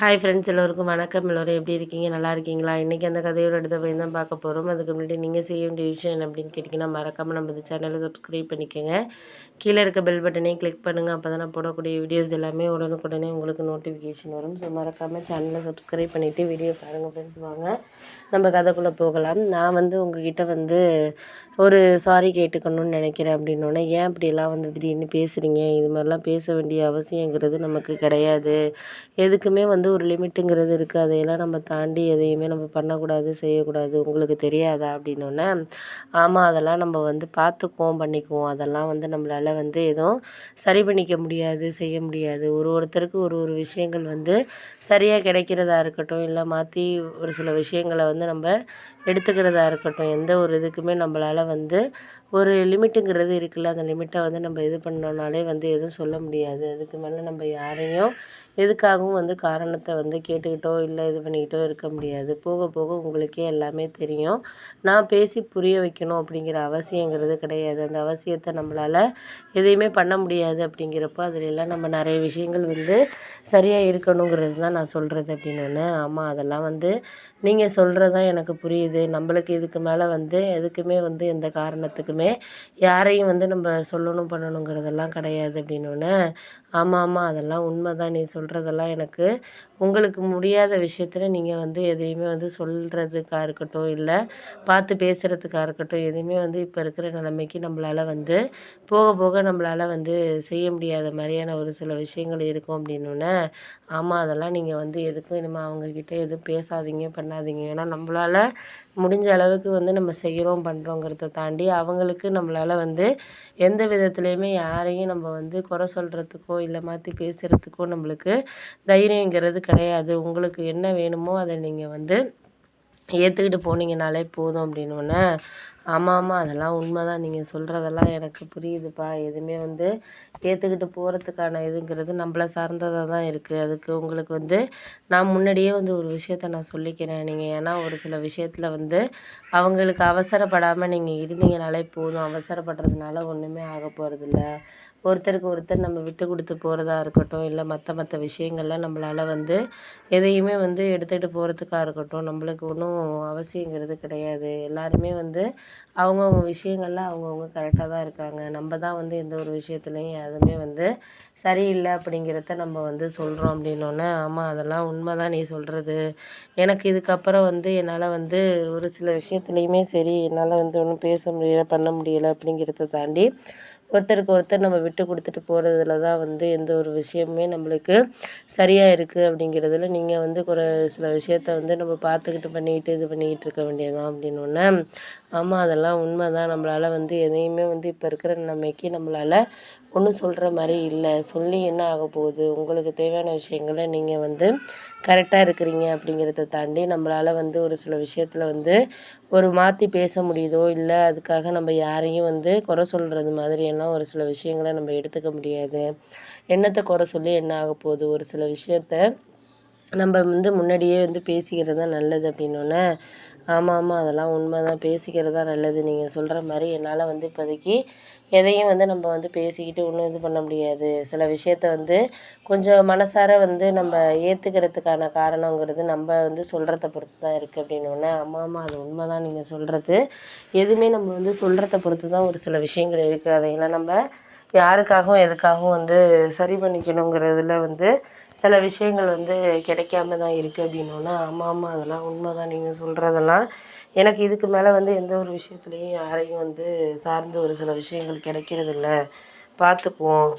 Hi friends எல்லோருக்கும் வணக்கம். எல்லோரும் எப்படி இருக்கீங்க? நல்லா இருக்கீங்களா? இன்றைக்கி அந்த கதையோட அடுத்த போய் தான் பார்க்க போகிறோம் அதுக்கு முன்னாடி நீங்கள் செய்ய வேண்டிய விஷயம் என்ன அப்படின்னு கேட்டிங்கன்னா மறக்காமல் நம்ம இந்த சேனலை சப்ஸ்கிரைப் பண்ணிக்கோங்க. கீழே இருக்க பெல் பட்டனையும் கிளிக் பண்ணுங்கள் அப்போ தான் நான் போடக்கூடிய வீடியோஸ் எல்லாமே உடனுக்குடனே உங்களுக்கு நோட்டிஃபிகேஷன் வரும். ஸோ மறக்காமல் சேனலை சப்ஸ்கிரைப் பண்ணிவிட்டு வீடியோ பாருங்கள் ஃப்ரெண்ட்ஸ் வாங்க. நம்ம கதைக்குள்ளே போகலாம். நான் வந்து உங்ககிட்ட வந்து ஒரு சாரி கேட்டுக்கணும்னு நினைக்கிறேன் அப்படின்னோடனே ஏன் இப்படியெல்லாம் வந்து திடீர்னு பேசுகிறீங்க இது மாதிரிலாம் பேச வேண்டிய அவசியங்கிறது நமக்கு கிடையாது. எதுக்குமே வந்து வந்து ஒரு லிமிட்டுங்கிறது இருக்குது அதையெல்லாம் நம்ம தாண்டி எதையுமே நம்ம பண்ணக்கூடாது செய்யக்கூடாது உங்களுக்கு தெரியாதா அப்படின்னோடனே ஆமாம் அதெல்லாம் நம்ம வந்து பார்த்துக்குவோம் பண்ணிக்குவோம். அதெல்லாம் வந்து நம்மளால் வந்து எதுவும் சரி பண்ணிக்க முடியாது செய்ய முடியாது. ஒரு ஒருத்தருக்கு ஒரு ஒரு விஷயங்கள் வந்து சரியாக கிடைக்கிறதா இருக்கட்டும் இல்லை மாற்றி ஒரு சில விஷயங்களை வந்து நம்ம எடுத்துக்கிறதா இருக்கட்டும் எந்த ஒரு இதுக்குமே நம்மளால் வந்து ஒரு லிமிட்டுங்கிறது இருக்குல்ல. அந்த லிமிட்டை வந்து நம்ம இது பண்ணோம்னாலே வந்து எதுவும் சொல்ல முடியாது. அதுக்கு மேலே நம்ம யாரையும் எதுக்காகவும் வந்து காரணத்தை வந்து கேட்டுக்கிட்டோ இல்லை இது பண்ணிக்கிட்டோ இருக்க முடியாது. போக போக உங்களுக்கே எல்லாமே தெரியும். நான் பேசி புரிய வைக்கணும் அப்படிங்கிற அவசியங்கிறது கிடையாது. அந்த அவசியத்தை நம்மளால் எதையுமே பண்ண முடியாது அப்படிங்கிறப்போ அதிலெல்லாம் நம்ம நிறைய விஷயங்கள் வந்து சரியாக இருக்கணுங்கிறது தான் நான் சொல்கிறது அப்படின்னு ஆமாம் அதெல்லாம் வந்து நீங்கள் சொல்கிறது தான் எனக்கு புரியுது. நம்மளுக்கு இதுக்கு மேலே வந்து எதுக்குமே வந்து எந்த காரணத்துக்குமே யாரையும் வந்து நம்ம சொல்லணும் பண்ணணுங்கிறதெல்லாம் கிடையாது அப்படின்னு ஆமாம் ஆமாம் அதெல்லாம் உண்மை தான் நீ சொல்கிறதெல்லாம் எனக்கு உங்களுக்கு முடியாத விஷயத்தில் நீங்கள் வந்து எதையுமே வந்து சொல்கிறதுக்காக இருக்கட்டும் இல்லை பார்த்து பேசுகிறதுக்காக இருக்கட்டும் எதுவுமே வந்து இப்போ இருக்கிற நிலைமைக்கு நம்மளால் வந்து போக போக நம்மளால் வந்து செய்ய முடியாத மாதிரியான ஒரு சில விஷயங்கள் இருக்கும் அப்படின்னோடனே ஆமாம் அதெல்லாம் நீங்கள் வந்து எதுக்கும் இனிமேல் அவங்கக்கிட்ட எதுவும் பேசாதீங்க பண்ணாதீங்க. ஏன்னா நம்மளால் முடிஞ்ச அளவுக்கு வந்து நம்ம செய்கிறோம் பண்ணுறோங்கிறத தாண்டி அவங்களுக்கு நம்மளால் வந்து எந்த விதத்துலேயுமே யாரையும் நம்ம வந்து குறை சொல்கிறதுக்கோ இல்லை மாற்றி பேசுகிறதுக்கோ நம்மளுக்கு தைரியங்கிறது கிடையாது. உங்களுக்கு என்ன வேணுமோ அதை நீங்கள் வந்து ஏற்றுக்கிட்டு போனீங்கனாலே போதும் அப்படின்னோடனே ஆமாம் ஆமாம் அதெல்லாம் உண்மை தான் நீங்கள் சொல்கிறதெல்லாம் எனக்கு புரியுதுப்பா. எதுவுமே வந்து ஏற்றுக்கிட்டு போகிறதுக்கான இதுங்கிறது நம்மள சார்ந்ததாக தான் இருக்குது அதுக்கு உங்களுக்கு வந்து நான் முன்னாடியே வந்து ஒரு விஷயத்த நான் சொல்லிக்கிறேன். நீங்கள் ஏன்னா ஒரு சில விஷயத்தில் வந்து அவங்களுக்கு அவசரப்படாமல் நீங்கள் இருந்தீங்கனாலே போதும். அவசரப்படுறதுனால ஒன்றுமே ஆக போகிறதில்ல ஒருத்தருக்கு ஒருத்தர் நம்ம விட்டு கொடுத்து போகிறதா இருக்கட்டும் இல்லை மற்ற மற்ற விஷயங்கள்லாம் நம்மளால் வந்து எதையுமே வந்து எடுத்துகிட்டு போகிறதுக்காக இருக்கட்டும் நம்மளுக்கு ஒன்றும் அவசியங்கிறது கிடையாது. எல்லாருமே வந்து அவங்கவுங்க விஷயங்கள்ல அவங்கவுங்க கரெக்டாக தான் இருக்காங்க. நம்ம தான் வந்து எந்த ஒரு விஷயத்துலையும் எதுவுமே வந்து சரியில்லை அப்படிங்கிறத நம்ம வந்து சொல்கிறோம் அப்படின்னோடனே ஆமாம் அதெல்லாம் உண்மை தான் நீ சொல்கிறது எனக்கு இதுக்கப்புறம் வந்து என்னால் வந்து ஒரு சில விஷயத்துலையுமே சரி என்னால் வந்து ஒன்றும் பேச முடியலை பண்ண முடியலை அப்படிங்கிறத தாண்டி ஒருத்தருக்கு ஒருத்தர் நம்ம விட்டு கொடுத்துட்டு போகிறதுல தான் வந்து எந்த ஒரு விஷயமுமே நம்மளுக்கு சரியாக இருக்குது அப்படிங்கிறதுல நீங்கள் வந்து ஒரு சில விஷயத்த வந்து நம்ம பார்த்துக்கிட்டு பண்ணிக்கிட்டு இது பண்ணிக்கிட்டு இருக்க வேண்டியதுதான் அப்படின்னோடனே ஆமாம் அதெல்லாம் உண்மை தான் நம்மளால் வந்து எதையுமே வந்து இப்போ இருக்கிற நிலைமைக்கு நம்மளால் ஒன்றும் சொல்கிற மாதிரி இல்லை. சொல்லி என்ன ஆக போகுது உங்களுக்கு தேவையான விஷயங்களை நீங்கள் வந்து கரெக்டாக இருக்கிறீங்க அப்படிங்கிறத தாண்டி நம்மளால் வந்து ஒரு சில விஷயத்தில் வந்து ஒரு மாற்றி பேச முடியுதோ இல்லை அதுக்காக நம்ம யாரையும் வந்து குறை சொல்கிறது மாதிரியெல்லாம் ஒரு சில விஷயங்களை நம்ம எடுத்துக்க முடியாது. என்னத்தை குறை சொல்லி என்ன ஆக போகுது ஒரு சில விஷயத்த நம்ம வந்து முன்னாடியே வந்து பேசிக்கிறது தான் நல்லது அப்படின்னோடனே ஆமாம் ஆமாம் அதெல்லாம் உண்மை தான் பேசிக்கிறது தான் நல்லது. நீங்கள் சொல்கிற மாதிரி என்னால் வந்து இப்போதைக்கு எதையும் வந்து நம்ம வந்து பேசிக்கிட்டு ஒன்றும் இது பண்ண முடியாது. சில விஷயத்த வந்து கொஞ்சம் மனசார வந்து நம்ம ஏற்றுக்கிறதுக்கான காரணங்கிறது நம்ம வந்து சொல்கிறத பொறுத்து தான் இருக்குது அப்படின்னோடனே ஆமாம் ஆமாம் அது உண்மை தான் நீங்கள் சொல்கிறது எதுவுமே நம்ம வந்து சொல்கிறத பொறுத்து தான் ஒரு சில விஷயங்கள் இருக்குது அதையெல்லாம் நம்ம யாருக்காகவும் எதுக்காகவும் வந்து சரி பண்ணிக்கணுங்கிறதுல வந்து சில விஷயங்கள் வந்து கிடைக்காம தான் இருக்குது அப்படின்னோன்னா ஆமாம் ஆமாம் அதெல்லாம் உண்மை தான் நீங்கள் சொல்கிறதெல்லாம் எனக்கு இதுக்கு மேலே வந்து எந்த ஒரு விஷயத்துலையும் யாரையும் வந்து சார்ந்து ஒரு சில விஷயங்கள் கிடைக்கிறதில்ல. பார்த்துக்குவோம்.